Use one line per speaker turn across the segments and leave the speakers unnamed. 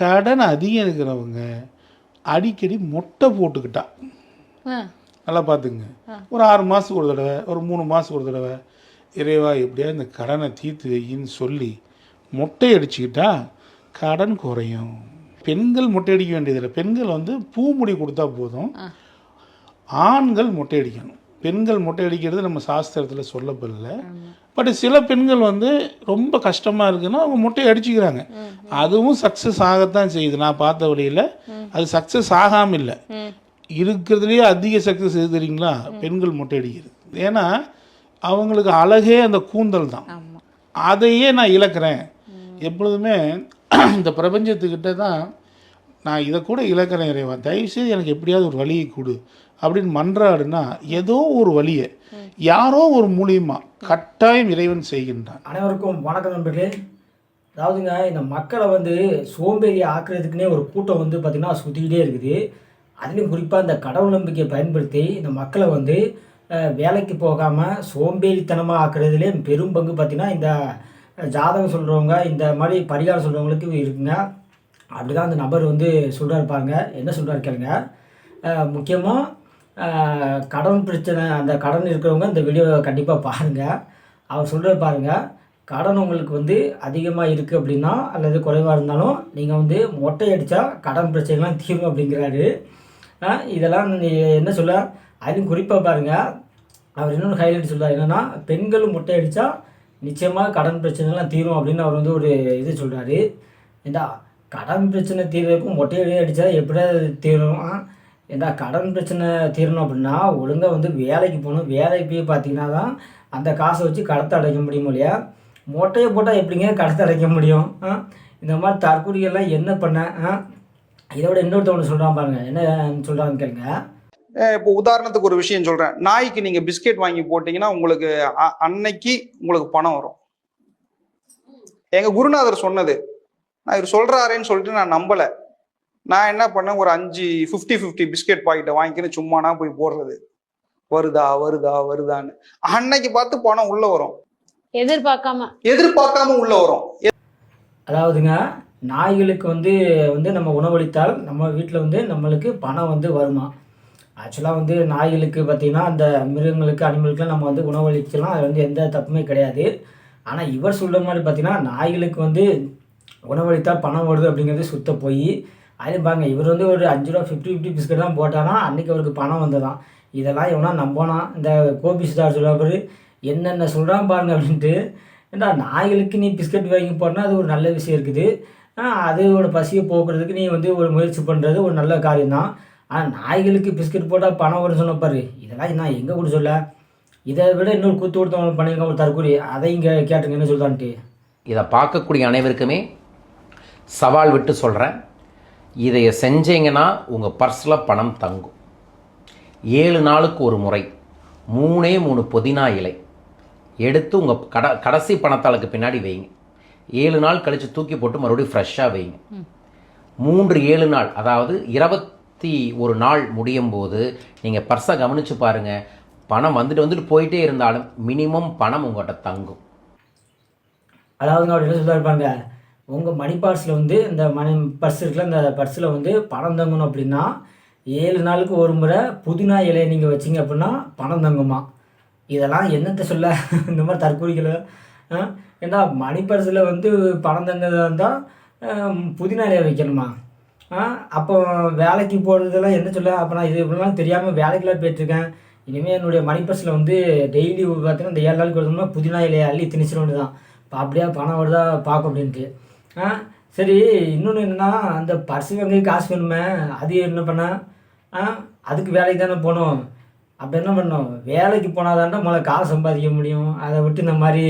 கடன் அதிகம் இருக்கிறவங்க அடிக்கடி மொட்டை போட்டுக்கிட்டா. நல்லா பார்த்துங்க ஒரு ஆறு மாதத்துக்கு ஒரு தடவை ஒரு மூணு மாதத்துக்கு ஒரு தடவை இறைவா எப்படியா இந்த கடனை தீர்த்து வையின்னு சொல்லி மொட்டை அடிச்சுக்கிட்டா கடன் குறையும். பெண்கள் மொட்டை அடிக்க வேண்டியதில்லை. பெண்கள் வந்து பூமுடி கொடுத்தா போதும். ஆண்கள் மொட்டை அடிக்கணும். பெண்கள் மொட்டை அடிக்கிறது நம்ம சாஸ்திரத்தில் சொல்லப்படல. பட் சில பெண்கள் வந்து ரொம்ப கஷ்டமாக இருக்குன்னா அவங்க மொட்டை அடிச்சுக்கிறாங்க அதுவும் சக்ஸஸ் ஆகத்தான் செய்யுது. நான் பார்த்த வழியில் அது சக்ஸஸ் ஆகாமல் இல்லை. இருக்கிறதுலேயே அதிக சக்ஸஸ் எது தெரியுங்களா? பெண்கள் மொட்டை அடிக்கிறது ஏன்னா அவங்களுக்கு அழகே அந்த கூந்தல் தான். அதையே நான் இழக்கிறேன். எப்பொழுதுமே இந்த பிரபஞ்சத்துக்கிட்ட தான் நான் இதை கூட இழக்கிறேன் இறைவா தயவுசெய்து எனக்கு எப்படியாவது ஒரு வழியை கொடு அப்படின்னு மன்றாடுனா ஏதோ ஒரு வழியை யாரோ ஒரு மூலியமா கட்டாயம் இறைவன் செய்கின்றான்.
அனைவருக்கும் வணக்கம் நண்பர்களே. அதாவதுங்க இந்த மக்களை வந்து சோம்பேறி ஆக்குறதுக்குன்னே ஒரு கூட்டம் வந்து பார்த்திங்கன்னா சுற்றிக்கிட்டே இருக்குது. அதுலேயும் குறிப்பாக இந்த கடவுள் நம்பிக்கையை பயன்படுத்தி இந்த மக்களை வந்து வேலைக்கு போகாமல் சோம்பேறித்தனமாக ஆக்குறதுலேயே பெரும் பங்கு பார்த்திங்கன்னா இந்த ஜாதகம் சொல்கிறவங்க இந்த மாதிரி பரிகாரம் சொல்கிறவங்களுக்கு இருக்குங்க. அப்படி தான் அந்த நபர் வந்து சொல்கிறாரு பாருங்க. என்ன சொல்கிறாரு கேளுங்க. முக்கியமாக கடன் பிரச்சனை அந்த கடன் இருக்கிறவங்க இந்த வீடியோவை கண்டிப்பாக பாருங்கள் அவர் சொல்கிற பாருங்கள் கடன் உங்களுக்கு வந்து அதிகமாக இருக்குது அப்படின்னா அல்லது குறைவாக இருந்தாலும் நீங்கள் வந்து மொட்டை அடித்தா கடன் பிரச்சனைலாம் தீரும் அப்படிங்கிறாரு. இதெல்லாம் நீ என்ன சொல்ல? அதுவும் குறிப்பாக பாருங்கள் அவர் இன்னொன்று ஹைலைட் சொல்கிறார் என்னென்னா பெண்கள் மொட்டை அடித்தா நிச்சயமாக கடன் பிரச்சனைலாம் தீரும் அப்படின்னு அவர் வந்து ஒரு இது சொல்கிறாரு ஏண்டா கடன் பிரச்சனை தீர்வுக்கும் மொட்டை அடித்தா எப்படியா அது தீரும் ஆ? கடன் பிரச்சனை தீரணும் அப்படின்னா ஒழுங்காக வந்து வேலைக்கு போகணும் வேலைக்கு போய் பார்த்தீங்கன்னா தான் அந்த காசை வச்சு கடத்தை அடைக்க முடியும் இல்லையா மொட்டையை போட்டால் எப்படிங்க கடத்தை அடைக்க முடியும் ஆ? இந்த மாதிரி தற்கொலைகள்லாம் என்ன பண்ண ஆ? இதோட இன்னொருத்தவங்க சொல்கிறான் பாருங்க என்ன சொல்கிறான்னு கேளுங்க
இப்போ உதாரணத்துக்கு ஒரு விஷயம் சொல்கிறேன் நாய்க்கு நீங்கள் பிஸ்கெட் வாங்கி போட்டிங்கன்னா உங்களுக்கு அ- அன்னைக்கு உங்களுக்கு பணம் வரும் எங்கள் குருநாதர் சொன்னது நான் இவர் சொல்றாரேன்னு சொல்லிட்டு நான் நம்பல. நான் என்ன பண்ணேன்? ஒரு அஞ்சு ஃபிஃப்டி ஃபிஃப்டி பிஸ்கெட் பாக்கெட்டை வாங்கிக்கின்னு சும்மானா போய் போடுறது. வருதா வருதா வருதான்னு. அன்னைக்கு பார்த்து பணம் உள்ள வரும்.
எதிர்பார்க்காம.
எதிர்பார்க்காம உள்ள வரும்.
அதாவதுங்க நாய்களுக்கு வந்து வந்து நம்ம உணவளித்தால் நம்ம வீட்டில் வந்து நம்மளுக்கு பணம் வந்து வருமா? ஆக்சுவலாக வந்து நாய்களுக்கு பார்த்திங்கன்னா அந்த மிருகங்களுக்கு அனிமலுக்குலாம் நம்ம வந்து உணவளிக்கலாம் அது வந்து எந்த தப்புமே கிடையாது. ஆனால் இவர் சொல்கிற மாதிரி பார்த்திங்கன்னா நாய்களுக்கு வந்து உணவளித்தால் பணம் வருது அப்படிங்கிறது சுத்த போய். அது பாருங்க இவர் வந்து ஒரு அஞ்சு ரூபா ஃபிஃப்டி ஃபிஃப்டி பிஸ்கட் தான் போட்டானா அன்றைக்கி அவருக்கு பணம் வந்ததான் இதெல்லாம் எவனா நம்பினா இந்த கோபி சுதார் சொல்லுவாரு என்னென்ன சொல்கிறான் பாருங்க அப்படின்ட்டு. ஏண்டா நாய்களுக்கு நீ பிஸ்கட் வாங்கி போனால் அது ஒரு நல்ல விஷயம் இருக்குது. அதோட பசியை போக்குறதுக்கு நீ வந்து ஒரு முயற்சி பண்ணுறது ஒரு நல்ல காரியம்தான். ஆனால் நாய்களுக்கு பிஸ்கட் போட்டால் பணம் வரும்னு சொன்ன இதெல்லாம் நான் எங்கே கூட சொல்ல? இதை விட இன்னொரு கூத்து கொடுத்தவங்க பண்ணியிருக்க ஒரு தற்கொலை அதை இங்கே கேட்டுங்க என்ன சொல்கிறான்ட்டு
இதை பார்க்கக்கூடிய அனைவருக்குமே சவால் விட்டு சொல்கிறேன் இதை செஞ்சீங்கன்னா உங்கள் பர்ஸில் பணம் தங்கும். ஏழு நாளுக்கு ஒரு முறை மூணே மூணு புதினா இலை எடுத்து உங்கள் கட கடைசி பணத்தாளுக்கு பின்னாடி வைங்க. ஏழு நாள் கழித்து தூக்கி போட்டு மறுபடியும் ஃப்ரெஷ்ஷாக வைங்க. மூன்று ஏழு நாள் அதாவது இருபத்தி ஒரு நாள் முடியும் போது நீங்கள் பர்ஸை கவனித்து பாருங்கள் பணம் வந்துட்டு வந்துட்டு போயிட்டே இருந்தாலும் மினிமம் பணம் உங்கள்கிட்ட தங்கும்.
அவர் என்ன சொல்றாரு பாருங்க. உங்கள் மணி பர்ஸில் வந்து இந்த மணி பர்ஸ் இருக்குல்ல இந்த பர்ஸில் வந்து பணம் தங்கணும் அப்படின்னா ஏழு நாளுக்கு ஒரு முறை புதினா இலையை நீங்கள் வச்சிங்க அப்படின்னா பணம் தங்குமா? இதெல்லாம் என்னத்தை சொல்ல? இந்த மாதிரி தற்கூறிகளை ஏன்னா மணி பர்ஸில் வந்து பணம் தங்கதாக இருந்தால் புதினா இலையை வைக்கணுமா? அப்போ வேலைக்கு போகிறதெல்லாம் என்ன சொல்ல? அப்போ நான் இது இப்படிலாம் தெரியாமல் வேலைக்கெல்லாம் போயிட்டுருக்கேன். இனிமேல் என்னுடைய மணி பர்ஸில் வந்து டெய்லி பார்த்தீங்கன்னா இந்த ஏழு நாளுக்கு வருதுன்னா புதினா இலையை அள்ளி திணிச்சிட வேண்டியதான் இப்போ அப்படியே பணம் வருதா பார்க்க அப்படின்ட்டு. ஆ? சரி இன்னொன்று என்னென்னா அந்த பர்ஸு வாங்கி காசு வேணுமே அது என்ன பண்ண? ஆ? அதுக்கு வேலைக்கு தானே போகணும். அப்போ என்ன பண்ணும் வேலைக்கு போனால் தாண்டா முதல்ல காசு சம்பாதிக்க முடியும். அதை விட்டு இந்த மாதிரி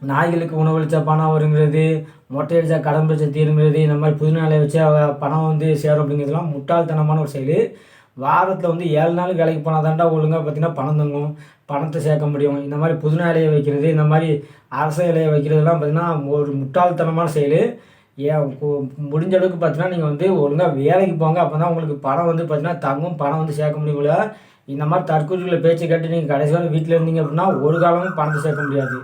நாய்களுக்கு உணவளித்தா பணம் வருங்கிறது மொட்டை அடித்தா கடன் பிரச்சனை தீருங்கிறது இந்த மாதிரி புதுநாளை வச்சு பணம் வந்து சேரும் அப்படிங்கிறதுலாம் முட்டாள்தனமான ஒரு செயல். வாரத்தில் வந்து ஏழு நாள் வேலைக்கு போனால் தாண்டா ஒழுங்காக பார்த்தீங்கன்னா பணம் தங்கும் பணத்தை சேர்க்க முடியும். இந்த மாதிரி புதினா இலையை வைக்கிறது இந்த மாதிரி அரச இலையை வைக்கிறதுலாம் பார்த்தீங்கன்னா ஒரு முட்டாள்தனமான செயல். ஏன் கு- முடிஞ்ச அளவுக்கு பார்த்தீங்கன்னா நீங்கள் வந்து ஒழுங்காக வேலைக்கு போங்க அப்போ தான் உங்களுக்கு பணம் வந்து பார்த்தீங்கன்னா தங்கும் பணம் வந்து சேர்க்க முடியும் இந்த மாதிரி தற்கொலைகளை பேச்சு கேட்டு நீங்கள் கடைசி வரை வீட்டில் இருந்தீங்க அப்படின்னா ஒரு காலமும் பணத்தை சேர்க்க முடியாது.